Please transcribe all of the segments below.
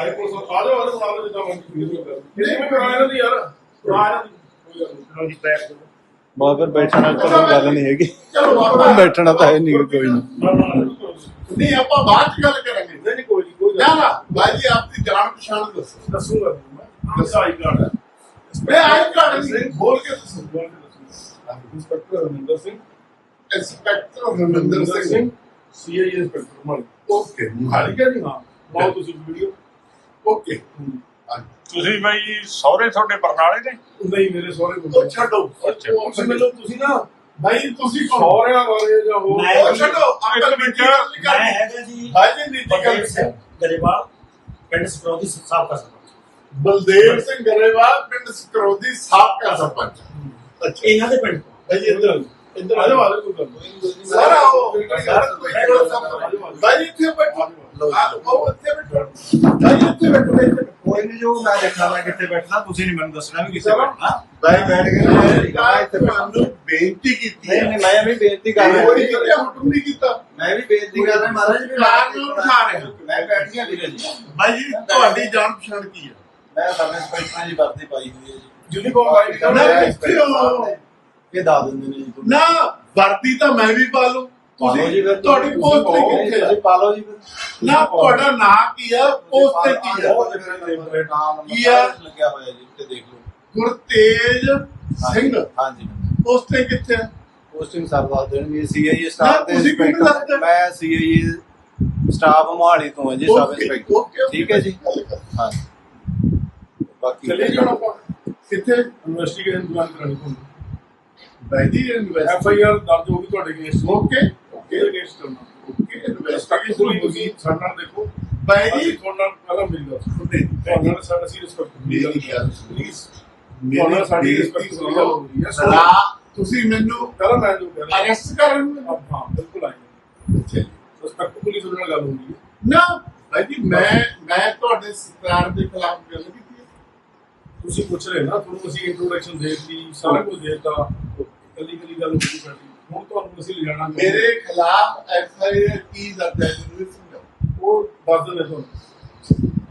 ਆਏ ਕੋਲ ਸਭ ਆ ਜਾਓ ਆ ਜਾਓ ਬਣਾ ਲਓ ਜਿੱਦਾਂ ਮਰਜ਼ੀ ਇਹਦੀ ਵੀ ਕਰਾਇਆ ਇਹਨਾਂ ਦੀ ਯਾਰ ਕਰਾ ਇਹਨਾਂ ਦੀ ਬੈਕ ਬਾ ਫਿਰ ਬੈਠਣਾ ਤਾਂ ਕੋਈ ਗੱਲ ਨਹੀਂ ਹੈਗੀ। ਚਲੋ ਬੈਠਣਾ ਤਾਂ ਹੈ ਨਹੀਂ ਕੋਈ। ਨਹੀਂ। ਨਹੀਂ ਆਪਾਂ ਬਾਅਦ ਚ ਗੱਲ ਕਰਾਂਗੇ। ਨਹੀਂ ਕੋਈ ਨਹੀਂ ਕੋਈ ਨਾ ਨਾ ਭਾਈ ਜੀ ਆਪਣੀ ਜਾਣ ਪਛਾਣ ਦੱਸੋ। ਦੱਸੂਗਾ ਮੈਂ। ਦੱਸਾ। ਆਈ ਕਾਰਡ ਮੈਂ ਆਈ ਕਾਰਡ ਨਹੀਂ। ਬੋਲ ਕੇ ਦੱਸੋ। ਬੋਲ ਕੇ ਦੱਸੂਗਾ। Inspector Raminder Singh. Inspector Harminder Singh. CI inspector ਮਾਲੀ ਓਕੇ ਹੈ ਜੀ ਹਾਂ। ਬਹੁਤ ਤੁਸੀਂ ਵੀਡੀਓ ਓਕੇ। ਤੁਸੀਂ ਬਈ ਸਹੁਰੇ ਤੁਹਾਡੇ ਬਰਨਾਲੇ ਦੇ? ਨਹੀਂ ਮੇਰੇ ਸਹੁਰੇ ਕੋਲ। ਛੱਡੋ। ਅੱਛਾ। ਤੁਸੀਂ ਮੈਨੂੰ ਤੁਸੀਂ ਨਾ ਭਾਈ ਤੁਸੀਂ ਸਹੁਰਿਆਂ ਬਾਰੇ ਜਾਂ ਹੋਰ ਮੈਂ- ਉਹ ਛੱਡੋ ਇੱਕ ਨਿੱਜੀ ਗੱਲ ਨਹੀਂ ਮੈਂ ਕਰਨੀ ਹੈਗਾ ਜੀ। ਭਾਈ ਜੀ ਨਿੱਜੀ ਗੱਲ ਬਲਦੇਵ ਸਿੰਘ ਗਰੇਵਾਲ ਪਿੰਡ ਸਪਰੋਦੀ ਸਾਹਿਬ ਦਾ ਸਰਪੰਚ। ਬਲਦੇਵ ਸਿੰਘ ਗਰੇਵਾਲ ਪਿੰਡ ਸਕਰੋਦੀ ਸਾਬਕਾ ਸਰਪੰਚ। ਅੱਛਾ। ਇਹਨਾਂ ਦੇ ਪਿੰਡ ਤੋਂ? ਭਾਈ ਜੀ ਇੱਧਰ ਇੱਧਰ ਆ ਜਾਓ ਆ ਜਾਓ ਕੋਈ ਗੱਲ ਨਹੀਂ। ਸਾਰਾ ਉਹ ਭਾਈ ਇੱਥੇ ਬੈਠੋ। ਆ, ਉਹ ਇੱਥੇ ਬੈਠੋ ਇੱਥੇ ਬੈਠੋ ਇੱਥੇ ਕੋਈ ਨਹੀਂ ਜੋ ਮੈਂ ਦੇਖਣਾ ਮੈਂ ਕਿੱਥੇ ਬੈਠਣਾ ਤੁਸੀਂ ਨਹੀਂ ਮੈਨੂੰ ਦੱਸਣਾ ਵੀ ਕਿੱਥੇ ਬੈਠਣਾ ਭਾਈ ਬੈਠ ਕੇ ਮੈਂ ਇੱਥੇ ਤੁਹਾਨੂੰ ਬੇਨਤੀ ਕੀਤੀ ਨਹੀਂ ਨਹੀਂ ਮੈਂ ਵੀ ਬੇਨਤੀ ਕਰ ਰਿਹਾ ਕੋਈ ਕਿਤੇ ਹੁਕਮ ਨਹੀਂ ਕੀਤਾ ਮੈਂ ਵੀ ਬੇਨਤੀ ਕਰ ਰਿਹਾ ਮਹਾਰਾਜ ਵੀ ਪਲਾਨ ਨੂੰ ਉਠਾ ਰਹੇ ਮੈਂ ਬੈਠ ਗਿਆ ਵੀਰੇ ਜੀ ਭਾਈ ਜੀ ਤੁਹਾਡੀ ਜਾਣ ਪਛਾਣ ਕੀ ਹੈ ਮੈਂ ਸਬ ਇੰਸਪੈਕਟਰ ਜੀ ਵਰਦੀ ਪਾਈ ਹੋਈ ਹੈ ਜੀ ਯੂਨੀਫਾਰਮ ਆਈ ਨਾ, ਨਾ ਹੋ। ਇਹ ਦੱਸ ਦਿੰਦੇ ਨੇ ਜੀ ਨਾ ਵਰਦੀ ਤਾਂ ਮੈਂ ਵੀ ਪਾ ਲੂੰ ਜੀ ਫਿਰ ਤੁਹਾਡੀ ਪੋਸਟ ਕਿੱਥੇ ਹੈ ਤੁਸੀਂ ਪਾ ਲਓ ਜੀ ਫਿਰ। ਨਾ ਤੁਹਾਡਾ ਨਾਂ ਕੀ ਆ? ਪੋਸਟ ਤੇ ਕੀ ਆ? ਬਹੁਤ ਮੇਰੇ ਨਾਮ ਕੀ ਆ? ਲੱਗਿਆ ਹੋਇਆ ਜੀ ਤੇ ਦੇਖ ਲਓ। ਗੁਰਤੇਜ ਸਿੰਘ। ਹਾਂਜੀ। ਪੋਸਟ ਤੇ ਕਿੱਥੇ ਆ? ਪੋਸਟਿੰਗ ਸਰ ਦੱਸ ਦੇਣਗੇ ਸੀਆਈਏ ਨਾ, ਸਟਾਫ ਦੇ? ਇੰਸਪੈਕਟਰ ਮੈਂ ਸੀਆਈਏ ਸਟਾਫ ਮੋਹਾਲੀ ਤੋਂ ਹਾਂ ਜੀ ਸਬ ਓਕੇ, ਇੰਸਪੈਕਟਰ ਓਕੇ, ਓਕੇ। ਠੀਕ ਹੈ ਜੀ? ਹਾਂ ਬਾਕੀ ਚਲੇ ਜਾਣਾ ਆਪਾਂ। ਕਿੱਥੇ? ਇਨਵੈਸਟੀਗੇਸ਼ਨ ਦੁਆਨ ਕਰਾਣੀ ਤੁਹਾਨੂੰ ਭਾਈ ਜੀ ਐਫ ਇਨਵੈਸਟ ਆਈ ਆਰ ਦਰਜ ਹੋਊਗੀ ਤੁਹਾਡੇ ਕੇਸ ਓਕੇ ਕਿਹਦੇ ਕੇਸ ਕਰਨਾ ਓਕੇ ਇਨਵੈਸਟੀਗੇਸ਼ਨ ਇਨਵੈਸਟੀਗੇਸ਼ਨ ਹੋਈ ਤੁਸੀਂ ਸਾਡੇ ਨਾਲ ਦੇਖੋ। ਭਾਈ ਅਸੀਂ ਜੀ ਤੁਹਾਡੇ ਨਾਲ ਪਹਿਲਾਂ ਮਿਲ ਗਿਆ ਤੁਹਾਡੇ ਤੁਹਾਡੇ ਨਾਲ ਸਾਡਾ ਸੀ ਰਿਸਪੈਕਟ ਮੇਰੀ ਗੱਲ। ਪਲੀਜ਼ ਸਾਡੀ ਰਿਸਪੈਕਟ ਗੱਲ ਹੋ ਰਹੀ ਹੈ ਸੋ ਰਾ ਤੁਸੀਂ ਮੈਨੂੰ ਪਹਿਲਾਂ ਮੈਂ ਜੋ ਕਹਿ ਰਿਹਾ। ਅਰੈਸਟ ਕਰਨ। ਹਾਂ ਬਿਲਕੁਲ ਆਈ ਰਿਸਪੈਕਟ ਪੁਲਿਸ ਨਾਲ ਗੱਲ ਹੋ ਰਹੀ ਹੈ। ਨਾ ਭਾਈ ਜੀ ਮੈਂ ਮੈਂ ਤੁਹਾਡੇ ਸਰਕਾਰ ਦੇ ਖਿਲਾਫ ਗੱਲ ਕੀਤੀ ਹੈ। ਤੁਸੀਂ ਪੁੱਛ ਰਹੇ ਨਾ ਤੁਹਾਨੂੰ ਅਸੀਂ ਇੰਟਰੋਡਕਸ਼ਨ ਦੇ ਦਿੱਤੀ ਸਾਰਾ ਕੁਝ ਦੇ ਦਿੱਤਾ। ਕੱਲੀ ਕੱਲੀ ਗੱਲ ਸਾਡੀ। ਹੁਣ ਤੁਹਾਨੂੰ ਅਸੀਂ ਲਿਜਾਣਾ ਮੇਰੇ ਖਿਲਾਫ ਐਫ ਆਈ ਆਰ ਕੀ ਦਰਜ ਹੈ ਮੈਨੂੰ ਸਮਝਾਓ। ਉਹ ਦੱਸ ਦਿੰਦੇ ਤੁਹਾਨੂੰ।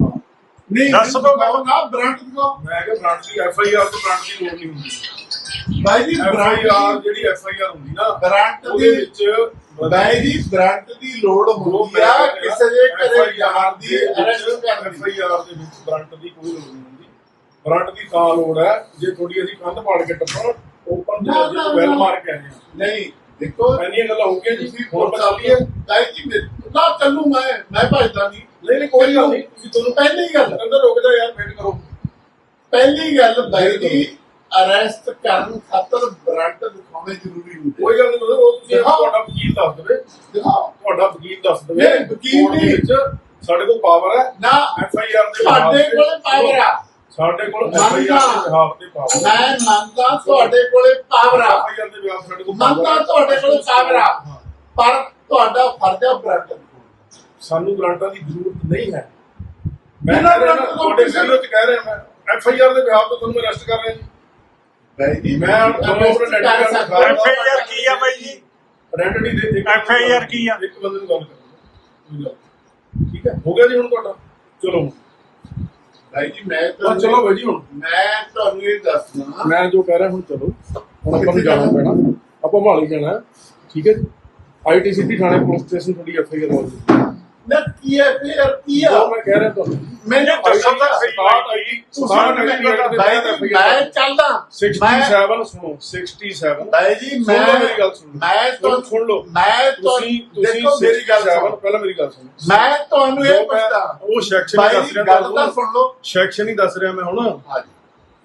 ਹਾਂ। ਨਹੀਂ ਦੱਸ ਦਿਓ ਦਿਖਾਓ ਨਾ ਬ੍ਰਾਂਡ ਦਿਖਾਓ ਮੈਂ ਕਿਹਾ ਬ੍ਰਾਂਚ ਦੀ ਐਫ ਆਈ ਆਰ ਤੋਂ ਬ੍ਰਾਂਚ ਦੀ ਲੋੜ ਨਹੀਂ ਹੁੰਦੀ। ਭਾਈ ਜੀ ਐਫ ਆਈ ਆਰ ਬ੍ਰਾਂਡ ਜਿਹੜੀ ਐਫ ਆਈ ਆਰ ਹੁੰਦੀ ਨਾ ਬ੍ਰਾਂਡ ਦੀ ਵਿੱਚ ਭਾਈ ਜੀ ਬ੍ਰਾਂਡ ਦੀ ਲੋੜ ਹੁੰਦੀ ਆ ਕਿਸੇ ਦੇ ਘਰੇ ਜਾਣ ਦੀ ਅਰੈਸਟ ਕਰਨ ਐਫ ਦੀ ਆਈ ਆਰ ਦੇ ਵਿੱਚ ਬ੍ਰਾਂਟ ਦੀ ਕੋਈ ਲੋੜ ਨਹੀਂ ਹੁੰਦੀ। ਬ੍ਰਾਂਟ ਦੀ ਤਾਂ ਲੋੜ ਹੈ ਜੇ ਥੋੜੀ ਅਸੀਂ ਕੰਧ ਪਾੜ ਕੇ ਟੱਪਣ ਓਪਨ ਦੇ ਵੈਲ ਨਾ। ਮਾਰ ਕੇ ਆਏ ਹਾਂ ਨਹੀਂ ਦੇਖੋ ਇੰਨੀਆਂ ਗੱਲਾਂ ਹੋ ਗਈਆਂ ਤੁਸੀਂ ਹੋਰ ਬਤਾ ਚੱਲੀਏ ਭਾਈ ਜੀ ਨਾ ਚੱਲੂ ਮੈਂ ਮੈਂ ਭਜਦਾ ਨਹੀਂ ਨਹੀਂ ਨਹੀਂ ਕੋਈ ਗੱਲ ਨਹੀਂ ਤੁਸੀਂ ਤੁਹਾਨੂੰ ਪਹਿਲੀ ਗੱਲ ਅੰਦਰ ਰੁਕ ਜਾ ਯਾਰ ਵੇਟ ਕਰੋ ਪਹਿਲੀ ਗੱਲ ਭਾਈ ਜੀ ਅਰੈਸਟ ਕਰਨ ਖਾਤਰ ਬ੍ਰਾਂਡ ਦਿਖਾਉਣੇ ਜ਼ਰੂਰੀ ਹੁੰਦੇ ਕੋਈ ਗੱਲ ਨਹੀਂ ਉਹ ਤੁਸੀਂ। ਤੁਹਾਡਾ ਵਕੀਲ ਦੱਸ ਦੇਵੇ ਦਿਖਾਓ ਤੁਹਾਡਾ ਵਕੀਲ ਦੱਸ ਦੇਵੇ ਵਕੀਲ ਦੇ। ਵਿੱਚ ਸਾਡੇ ਕੋਲ ਪਾਵਰ ਹੈ ਨਾ ਐਫ ਆਈ ਆਰ ਦੇ ਤੇ- ਕੋਲੇ ਪਾਵਰ ਆ। ਸਾਡੇ ਕੋਲ ਮੰਨਦਾ। ਐਫ ਆਈ ਆਰ ਦੇ ਬਿਹਾਫ ਤੇ ਪਾਵਰ ਮੈਂ ਮੰਨਦਾ ਤੁਹਾਡੇ ਕੋਲੇ ਪਾਵਰ ਆ ਦੇ ਸਾਡੇ ਕੋਲ ਮੰਨਦਾ ਹੈ। ਤੁਹਾਡੇ ਕੋਲੇ ਪਾਵਰ ਆ ਹਾਂ। ਪਰ ਤੁਹਾਡਾ ਫਰਜ਼ ਆ ਬ੍ਰਾਂਡ ਦਿਖਾਉਣਾ। ਸਾਨੂੰ ਗ੍ਰਾਂਟਾਂ ਦੀ ਜ਼ਰੂਰਤ ਨਹੀਂ ਹੈ ਮੈਂ ਤੁਹਾਡੇ ਕਿਸੇ- ਵੀਡੀਓ ਚ ਕਹਿ ਰਿਹਾ ਮੈਂ ਐਫ ਆਈ ਆਰ ਦੇ ਬਿਹਾਫ ਤੇ ਤੁਹਾਨੂੰ ਅਰੈਸਟ ਕਰ ਰਹੇ ਜੀ ਜੀ ਮੈਂ ਤੁਹਾਨੂੰ ਆਪਣੇ ਕਰ ਆਰ ਕੀ ਆ ਬਾਈ ਜੀ ਆਇਡੈਂਟੀ ਦੇ ਇੱਕ FIR ਕੀ ਆ? ਇੱਕ ਬੰਦੇ ਨੂੰ ਗੱਲ ਕਰਨੀ। ਠੀਕ ਹੈ ਹੋ ਗਿਆ ਜੀ ਹੁਣ ਤੁਹਾਡਾ ਚਲੋ ਭਾਈ ਜੀ ਮੈਂ ਤਾਂ ਚਲੋ ਬਾਈ ਜੀ ਹੁਣ। ਮੈਂ ਤੁਹਾਨੂੰ ਇਹ ਦੱਸਣਾ ਮੈਂ ਜੋ ਕਹਿ ਰਿਹਾ ਹੁਣ ਚਲੋ। ਹੁਣ ਆਪਾਂ ਨੂੰ ਜਾਣਾ ਪੈਣਾ। ਆਪਾਂ ਮਾਲੀ ਜਾਣਾ। ਹੈ। ਠੀਕ ਹੈ ਜੀ। ਆਈਟੀ ਸਿਟੀ ਥਾਣੇ ਪੁਲਿਸ ਸਟੇਸ਼ਨ ਤੁਹਾਡੀ ਐਫ ਆਈ ਆਰ ਹੋ ਨਾ ਕੀ ਹੈ ਫਿਰ ਕੀ ਆ? ਜੋ ਮੈਂ ਕਹਿ ਰਿਹਾ ਤੁਹਾਨੂੰ ਮੈਨੂੰ ਦੱਸੋ ਤਾਂ ਸਹੀ। ਸਟਾਰਟ ਆਈਡੀ ਤੁਸੀਂ ਮੈਨੂੰ ਜੀ, ਮੈਂ ਚੱਲਦਾ। ਮੈਂ 67 ਸੁਣੋ 67 ਭਾਈ ਜੀ ਮੈਂ ਮੇਰੀ ਗੱਲ ਸੁਣ। ਮੈਂ ਤੁਹਾਨੂੰ ਸੁਣ ਲਓ। ਮੈਂ ਤੁਸੀਂ ਦੇਖੋ ਮੇਰੀ ਗੱਲ 67 ਸੁਣੋ ਪਹਿਲਾਂ ਮੇਰੀ ਗੱਲ ਸੁਣੋ। ਮੈਂ ਤੁਹਾਨੂੰ ਇਹ ਪੁੱਛਦਾ। ਉਹ ਸੈਕਸ਼ਨ ਹੀ ਭਾਈ ਦੱਸ ਰਿਹਾ ਗੱਲ ਤਾਂ ਸੁਣ ਲਓ। ਸੈਕਸ਼ਨ ਹੀ ਦੱਸ ਰਿਹਾ ਮੈਂ ਹੁਣ। ਹਾਂਜੀ।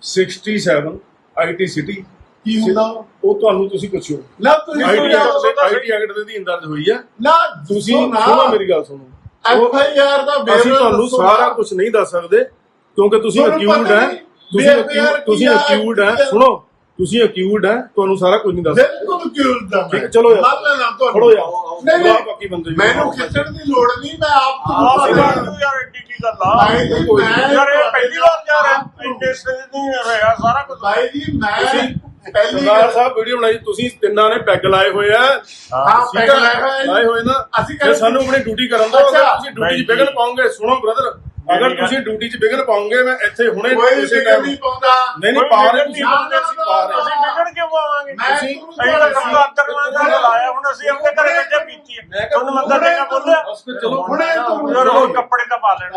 67 ਆਈਟੀ ਸਿਟੀ ਕੀ ਹੁੰਦਾ? ਉਹ ਤੁਹਾਨੂੰ ਤੁਸੀਂ ਪੁੱਛੋ। ਨਾ ਤੁਸੀਂ ਆਈਟੀ ਸੁਣਿਆ ਤਾਂ। ਆਈਟੀ ਐਕਟ ਦੇ ਅਧੀਨ ਦਰਜ ਹੋਈ ਹੈ। ਨਾ ਤੁਸੀਂ ਤੁਸੀਂ ਨਾ। ਸੁਣੋ ਮੇਰੀ ਗੱਲ ਸੁਣੋ। ਐਫ ਆਈ ਆਰ ਦਾ ਅਸੀਂ ਵੇਰਵਾ ਤੁਹਾਨੂੰ ਦੱਸੋ ਸਾਰਾ ਨਾ। ਕੁਝ ਨਹੀਂ ਦੱਸ ਸਕਦੇ ਕਿਉਂਕਿ ਤੁਸੀਂ ਤੁਹਾਨੂੰ ਅਕਿਊਡ ਪਤਾ ਹੈ। ਨਹੀਂ ਤੁਸੀਂ ਵੀ accused- FIR ਤੁਸੀਂ ਕੀ ਆ, ਅਕਿਊਡ ਹੈ। ਕੀ ਆ। ਸੁਣੋ ਤੁਸੀਂ ਅਕਿਊਡ ਹੈ ਤੁਹਾਨੂੰ ਸਾਰਾ ਕੁਝ ਨਹੀਂ ਦੱਸ ਸਕਦੇ। ਬਿਲਕੁਲ ਕਿਉਂ ਦਾ ਠੀਕ, ਚਲੋ ਯਾਰ। ਮੰਨ ਲੈਣਾ ਤੁਹਾਨੂੰ ਫੜੋ ਯਾਰ। ਨਹੀਂ ਨਹੀਂ ਬਾਕੀ ਬੰਦੇ। ਮੈਨੂੰ ਖਿੱਚਣ ਦੀ ਲੋੜ ਨਹੀਂ ਮੈਂ ਆਪ ਆਹ ਤੁਹਾਨੂੰ ਸੀ ਪਤਾ ਗੱਲ ਯਾਰ ਐਡੀ ਕੀ ਗੱਲ ਆ? ਭਾਈ ਜੀ ਕੋਈ ਮੈਂ ਯਾਰ ਇਹ ਪਹਿਲੀ ਵਾਰ ਜਾ ਰਿਹਾ। ਆਪ ਨੂੰ- ਇੰਨੇ ਸੇ ਨਹੀਂ ਰਿਹਾ ਸਾਰਾ ਕੁਝ ਭਾਈ ਜੀ ਮੈਂ ਤੁਸੀਂ ਪਹਿਲੀ ਸਰਦਾਰ ਸਾਹਿਬ ਵੀਡੀਓ ਬਣਾਈ ਤੁਸੀਂ ਤਿੰਨਾਂ ਨੇ ਪੈਗ ਲਾਏ ਹੋਏ ਆ। ਹਾਂ ਜੀ। ਲਾਏ ਹੋਏ ਨਾ। ਅਸੀਂ ਤੇ ਸਾਨੂੰ ਆਪਣੀ ਡਿਊਟੀ ਕਰਨ ਅਗਰ ਅੱਛਾ। ਤੁਸੀਂ ਡਿਊਟੀ 'ਚ ਵਿਗਨ ਪਾਉਂਗੇ ਸੁਣੋ ਬ੍ਰਦਰ ਅਗਰ ਤੁਸੀਂ ਡਿਊਟੀ 'ਚ ਵਿਗਨ ਪਾਉਂਗੇ ਮੈਂ ਇੱਥੇ ਹੁਣੇ ਕੋਈ ਕਿਸੇ ਟਾਈਮ ਨਹੀਂ ਪਾਉਂਦਾ। ਨਹੀਂ ਨਹੀਂ ਪਾ ਰਹੇ ਵਿਗਨ ਤੁਸੀਂ ਨਹੀਂ ਪਾਉਂਦੇ, ਅਸੀਂ ਪਾ ਰਹੇ ਅਸੀਂ ਵਿਗੜ ਕਿਉਂ ਆਵਾਂਗੇ ਮੈਂ ਤੁਸੀਂ- ਤੁਹਾਨੂੰ ਅਸੀਂ ਤਾਂ ਕੰਮ ਤੁਹਾਡੇ ਆਤਰਮਾਨ ਦਾ ਲਾਇਆ ਹੁਣ ਅਸੀਂ ਆਪਣੇ ਘਰੇ ਬੱਚੇ ਪੀਤੀ ਹੈ। ਤੁਹਾਨੂੰ ਮੰਦਾ ਟੇਕਾ ਬੋਲਿਆ? ਬਸ ਫਿਰ ਚਲੋ ਹੁਣੇ ਉਹ ਕੱਪੜੇ ਤਾਂ ਪਾ ਲੈਣ।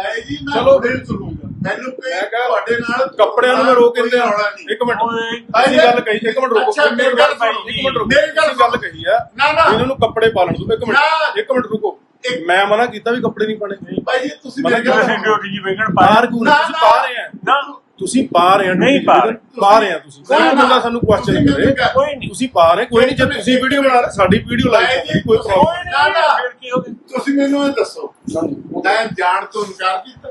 ਚਲੋ। ਫਿਰ ਤੁਰੂੰਗਾ ਕੋਈ ਮੈਂ ਕਿਹਾ, ਤੁਹਾਡੇ ਨਾਲ ਕੱਪੜਿਆਂ ਨੂੰ ਮੈਂ ਰੋਕ ਕੋਈ ਦਿੰਦੇ। ਆ ਰੌਲਾ ਨਹੀਂ। ਇੱਕ ਮਿੰਟ। ਓਏ, ਤੁਸੀਂ ਗੱਲ ਕਹੀ ਇੱਕ ਮਿੰਟ ਰੁਕੋ ਅੱਛਾ, ਇੱਕ ਮਿੰਟ ਮੇਰੀ ਗੱਲ ਰੁਕੋ, ਸੁਣੋ। ਇੱਕ ਮਿੰਟ ਰੁਕੋ ਮੇਰੀ ਗੱਲ ਤੁਸੀਂ ਗੱਲ ਕਹੀ ਆ। ਨਾ ਨਾ। ਇਹਨਾਂ ਨੂੰ ਕੱਪੜੇ ਪਾ ਲੈਣ ਦਿਓ ਇੱਕ ਨਾ। ਮਿੰਟ ਇੱਕ ਮਿੰਟ ਰੁਕੋ। ਇੱਕ- ਮੈਂ ਮਨਾ ਕੀਤਾ ਵੀ ਕੱਪੜੇ ਨਹੀਂ ਪਾਣੇ ਭਾਈ ਜੀ ਤੁਸੀਂ ਮੇਰੀ ਜੀ ਕਿਉਂ। ਪਾ ਰਹੇ ਆ। ਨਾ। ਤੁਸੀਂ ਪਾ ਰਹੇ ਆ ਨਹੀਂ duty ਪਾ ਰਹੇ। ਪਾ ਰਹੇ ਆ ਤੁਸੀਂ। ਕੋਈ। ਬੰਦਾ ਸਾਨੂੰ ਕੁਐਸਚਨ ਤੁਸੀਂ ਕਰੇ। ਕੋਈ ਨਹੀਂ। ਤੁਸੀਂ ਪਾ ਰਹੇ ਕੋਈ ਨਹੀਂ ਜੇ ਤੁਸੀਂ ਵੀਡੀਓ ਬਣਾ ਰਹੇ ਸਾਡੀ ਵੀਡੀਓ ਲਾਈਕ ਕੋਈ ਪ੍ਰੋਬਲਮ ਕੋਈ ਨਾ, ਨਾ। ਤੁਸੀਂ ਮੈਨੂੰ ਇਹ ਦੱਸੋ। ਮੈਂ ਜਾਣ ਤੋਂ ਇਨਕਾਰ ਕੀਤਾ।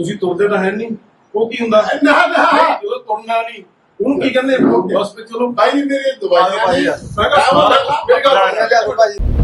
ਤੁਸੀਂ ਤੁਰਦੇ ਤਾਂ ਹੈ ਨਹੀਂ। ਉਹ ਕੀ ਹੁੰਦਾ? ਨਾ ਨਾ ਜਦੋਂ ਤੁਰਨਾ ਨਹੀਂ। ਉਹਨੂੰ ਕੀ ਕਹਿੰਦੇ? ਬਸ ਫਿਰ ਚਲੋ। ਭਾਈ ਮੇਰੇ ਦਵਾਈਆਂ ਭਾਈ ਨਹੀਂ ਯਾਰ। ਮੈਂ ਕਿਹਾ ਮੇਰੀ ਗੱਲ ਸੁਣੋ।